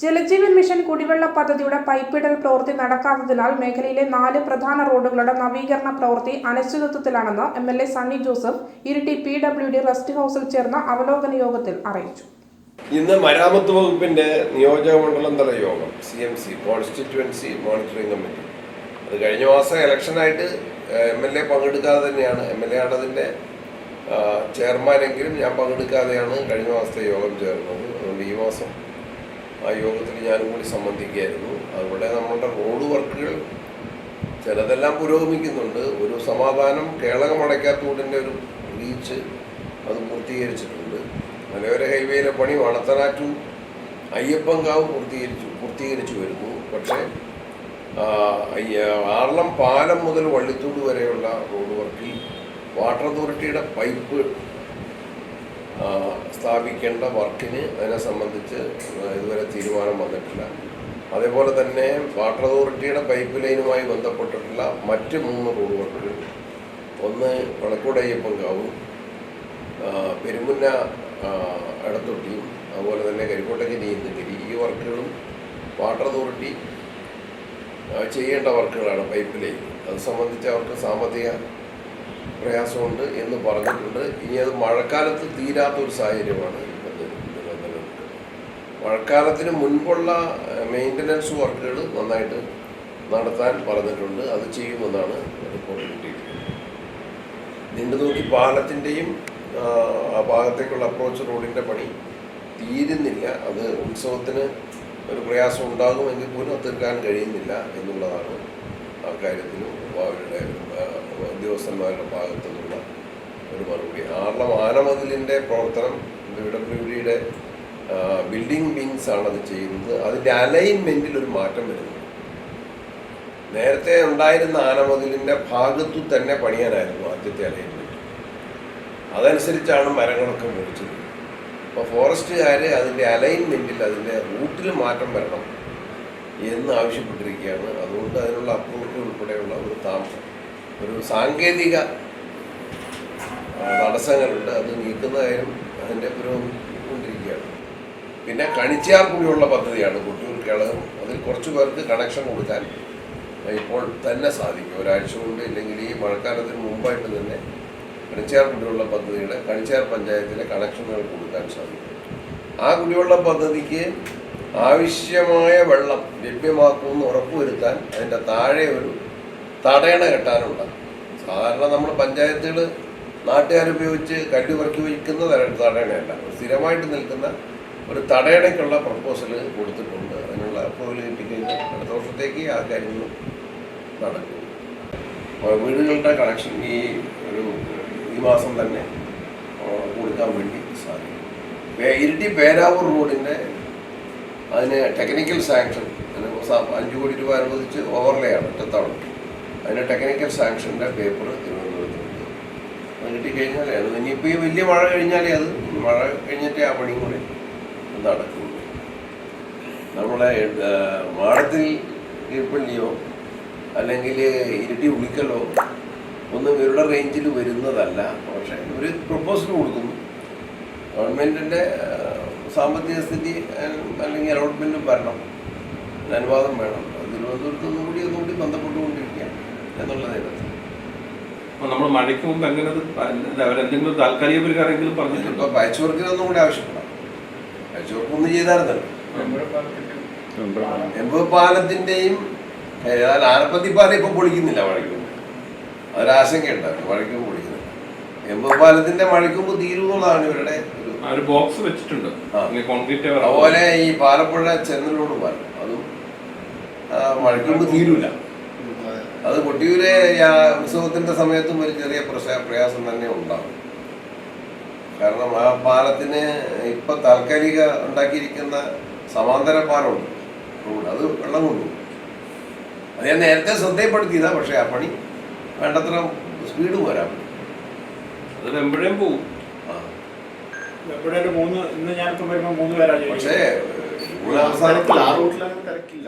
Jal Jeevan mission കുടിവെള്ള പദ്ധതിയുടെ പൈപ്പിടൽ പ്രവൃത്തി നടക്കാത്തതിനാൽ മേഖലയിലെ നാല് പ്രധാന റോഡുകളുടെ നവീകരണ പ്രവൃത്തി അനിശ്ചിതത്വത്തിലാണെന്ന് M L A Sunny Joseph Iritty P W D rest ഹൌസിൽ ചേർന്ന അവലോകന യോഗത്തിൽ അറിയിച്ചു. ഇന്ന് മരാമത്ത് വകുപ്പിന്റെ നിയോജക മണ്ഡലം തല യോഗം C M C constituency monitoring committee അത് കഴിഞ്ഞ മാസം ഇലക്ഷനായിട്ട് എം എൽ എ പങ്കെടുക്കാതെ തന്നെയാണ് എം എൽ എ ആണതിന്റെ ചെയർമാനെങ്കിലും ഞാൻ പങ്കെടുക്കാതെയാണ് കഴിഞ്ഞ മാസത്തെ യോഗം ചേർന്നത്. അതുകൊണ്ട് ഈ മാസം ആ യോഗത്തിൽ ഞാനും കൂടി സംബന്ധിക്കുകയായിരുന്നു. അതുപോലെ നമ്മളുടെ റോഡ് വർക്കുകൾ ചിലതെല്ലാം പുരോഗമിക്കുന്നുണ്ട്. ഒരു സമാധാനം കേളകമടയ്ക്കാത്തൂടിന്റെ ഒരു റീച്ച് അത് പൂർത്തീകരിച്ചിട്ടുണ്ട്. മലയോര ഹൈവേയിലെ പണി വളത്തനാറ്റു അയ്യപ്പൻകാവ് പൂർത്തീകരിച്ചു പൂർത്തീകരിച്ചു വരുന്നു. പക്ഷേ ആർളം പാലം മുതൽ വള്ളിത്തൂട് വരെയുള്ള റോഡ് വർക്കിൽ വാട്ടർ അതോറിറ്റിയുടെ പൈപ്പ് സ്ഥാപിക്കേണ്ട വർക്കിന് അതിനെ സംബന്ധിച്ച് ഇതുവരെ തീരുമാനം വന്നിട്ടില്ല. അതേപോലെ തന്നെ വാട്ടർ അതോറിറ്റിയുടെ പൈപ്പ് ലൈനുമായി ബന്ധപ്പെട്ടിട്ടുള്ള മറ്റ് മൂന്ന് റോഡുകൾ ഒന്ന് വളക്കോട് അയ്യപ്പൻകാവും ആ, പെരുമുന്ന ഇടത്തൊട്ടിയും അതുപോലെ തന്നെ കരിക്കോട്ടയ്ക്ക് നീന്തഗിരി ഈ വർക്കുകളും വാട്ടർ അതോറിറ്റി ചെയ്യേണ്ട വർക്കുകളാണ് പൈപ്പ് ലൈൻ. അത് സംബന്ധിച്ച് അവർക്ക് സാമ്പത്തിക പ്രയാസമുണ്ട് എന്ന് പറഞ്ഞിട്ടുണ്ട്. ഇനി അത് മഴക്കാലത്ത് തീരാത്തൊരു സാഹചര്യമാണ് മഴക്കാലത്തിന് മുൻപുള്ള മെയിന്റനൻസ് വർക്കുകൾ നന്നായിട്ട് നടത്താൻ പറഞ്ഞിട്ടുണ്ട്. അത് ചെയ്യുമെന്നാണ് റിപ്പോർട്ട് കിട്ടിയിട്ടുള്ളത് നീണ്ടുനോക്കി പാലത്തിന്റെയും ആ ഭാഗത്തേക്കുള്ള അപ്രോച്ച് റോഡിന്റെ പണി തീരുന്നില്ല. അത് ഉത്സവത്തിന് ഒരു പ്രയാസം ഉണ്ടാകുമെങ്കിൽ പോലും അത് തീർക്കാൻ കഴിയുന്നില്ല എന്നുള്ളതാണ് ആ കാര്യത്തിലും അവരുടെ ഉദ്യോഗസ്ഥന്മാരുടെ ഭാഗത്തു നിന്നുള്ള ഒരു മറുപടി. ആറളം ആനമതിലിന്റെ പ്രവർത്തനം ഡബ്ല്യു ഡിയുടെ ബിൽഡിംഗ് വിങ്സ് ആണ് അത് ചെയ്യുന്നത്. അതിന്റെ അലൈൻമെന്റിൽ ഒരു മാറ്റം വരുന്നു നേരത്തെ ഉണ്ടായിരുന്ന ആനമതിലിന്റെ ഭാഗത്തു തന്നെ പണിയാനായിരുന്നു ആദ്യത്തെ അലൈൻമെന്റ് അതനുസരിച്ചാണ് മരങ്ങളൊക്കെ മുറിച്ചത്. അപ്പോൾ ഫോറസ്റ്റുകാർ അതിന്റെ അലൈൻമെന്റിൽ അതിന്റെ റൂട്ടിൽ മാറ്റം വരണം എന്ന് ആവശ്യപ്പെട്ടിരിക്കുകയാണ്. അതുകൊണ്ട് അതിനുള്ള അപ്രൂവൽ ഉൾപ്പെടെയുള്ള ഒരു താമസം. ഒരു സാങ്കേതിക തടസ്സങ്ങളുണ്ട്. അത് നീക്കുന്ന അതിന്റെ പുരോഗമിക്കൊണ്ടിരിക്കുകയാണ് പിന്നെ കണിച്ചാർ കൂടിയുള്ള പദ്ധതിയാണ്. കുട്ടികൾ കേളകം അതിൽ കുറച്ച് പേർക്ക് കണക്ഷൻ കൊടുക്കാൻ ഇപ്പോൾ തന്നെ സാധിക്കും. ഒരാഴ്ച കൊണ്ട് ഇല്ലെങ്കിൽ ഈ മഴക്കാലത്തിന് മുമ്പായിട്ട് തന്നെ കണിച്ചാർ കുടിവെള്ള പദ്ധതിയുടെ കണിച്ചാർ പഞ്ചായത്തിലെ കണക്ഷനുകൾ കൊടുക്കാൻ സാധിക്കും. ആ കുടിവെള്ള പദ്ധതിക്ക് ആവശ്യമായ വെള്ളം ലഭ്യമാക്കുമെന്ന് ഉറപ്പുവരുത്താൻ അതിന്റെ താഴെ ഒരു തടയണ കെട്ടാനുള്ള. സാധാരണ നമ്മൾ പഞ്ചായത്തുകൾ നാട്ടുകാരുപയോഗിച്ച് കല്ല് പറക്കി വയ്ക്കുന്ന തടയണയല്ല. സ്ഥിരമായിട്ട് നിൽക്കുന്ന ഒരു തടയണയ്ക്കുള്ള പ്രപ്പോസൽ കൊടുത്തിട്ടുണ്ട്. അതിനുള്ള അപ്രൂവൽ കിട്ടിക്കഴിഞ്ഞാൽ അടുത്ത വർഷത്തേക്ക് ആ കാര്യങ്ങൾ നടക്കും. വീടുകളുടെ കണക്ഷൻ ഈ ഒരു ഈ മാസം തന്നെ കൊടുക്കാൻ വേണ്ടി സാധിക്കും. ഇരിട്ടി പേരാവൂർ റോഡിന്റെ അതിന് ടെക്നിക്കൽ സാങ്ഷൻ അതിന് അഞ്ച് കോടി രൂപ അനുവദിച്ച് ഓവർലേ ആണ് ഒറ്റത്തവണ. അതിന് ടെക്നിക്കൽ സാങ്ഷന്റെ പേപ്പർ തിരുവനന്തപുരത്തുണ്ട്. അത് കിട്ടിക്കഴിഞ്ഞാലേ അത് ഇനിയിപ്പോൾ ഈ വലിയ മഴ കഴിഞ്ഞാലേ അത് മഴ കഴിഞ്ഞിട്ടേ ആ പണിയും കൂടി നടക്കുന്നു നമ്മളെ മാടത്തിൽ കീഴ്പ്പള്ളിയോ അല്ലെങ്കിൽ ഇരിട്ടി ഉളിക്കലോ ഒന്നും ഇവരുടെ റേഞ്ചിൽ വരുന്നതല്ല. പക്ഷേ ഇവർ പ്രപ്പോസൽ കൊടുക്കുന്നു. ഗവൺമെന്റിന്റെ സാമ്പത്തിക സ്ഥിതി അല്ലെങ്കിൽ അലോട്ട്മെന്റും വരണം. അനുവാദം വേണം. തിരുവനന്തപുരത്ത് ഒന്നുകൂടി ഒന്നുകൂടി ബന്ധപ്പെട്ടുകൊണ്ടിരിക്കുകയാണ്. അപ്പൊ നമ്മൾ മഴയ്ക്ക് മുമ്പ് എങ്ങനെ അവരെന്തെങ്കിലും താൽക്കാലിക പരിഹാരമെങ്കിലും പറഞ്ഞിട്ടുണ്ടോ? പാച്ച് കൂടി ആവശ്യപ്പെടാം. പാച്ച് വർക്ക് ഒന്നും ചെയ്തായിരുന്നല്ലോ എൺപത് പാലത്തിന്റെയും ഏതായാലും ആനപ്പത്തി പാലം ഇപ്പം പൊളിക്കുന്നില്ല മഴയ്ക്ക് മുമ്പ്. അതൊരാശങ്കയുണ്ടായിരുന്നു മഴയ്ക്ക് പൊളിക്കുന്നില്ല എൺപത് പാലത്തിന്റെ മഴയ്ക്ക് മുമ്പ് തീരുമെന്നുള്ളതാണ് ഇവരുടെ ഒരു ബോക്സ് വെച്ചിട്ടുണ്ട്. കോൺക്രീറ്റ് അതുപോലെ ഈ പാലപ്പുഴ ചെന്നലോട് പാലം. അതും മഴയ്ക്ക് മുമ്പ് തീരൂല. അത് കൊട്ടിയൂരെ ഉത്സവത്തിന്റെ സമയത്തും ഒരു ചെറിയ പ്രയാസം തന്നെ ഉണ്ടാവും. കാരണം ആ പാലത്തിന് ഇപ്പൊ താൽക്കാലിക ഉണ്ടാക്കിയിരിക്കുന്ന സമാന്തര പാലമുണ്ട്. റോഡ് അത് വെള്ളം കൊണ്ടു അത് ഞാൻ നേരത്തെ ശ്രദ്ധയപ്പെടുത്തിയതാ പക്ഷെ ആ പണി വേണ്ടത്ര സ്പീഡ് പോരാ. അത് വെമ്പഴേം പോവും. മൂന്ന് ഇന്ന് ഞാൻ മൂന്ന് പേരാ പക്ഷേ അവസാനത്തിൽ ആ റൂട്ടിലങ്ങ് തിരക്കി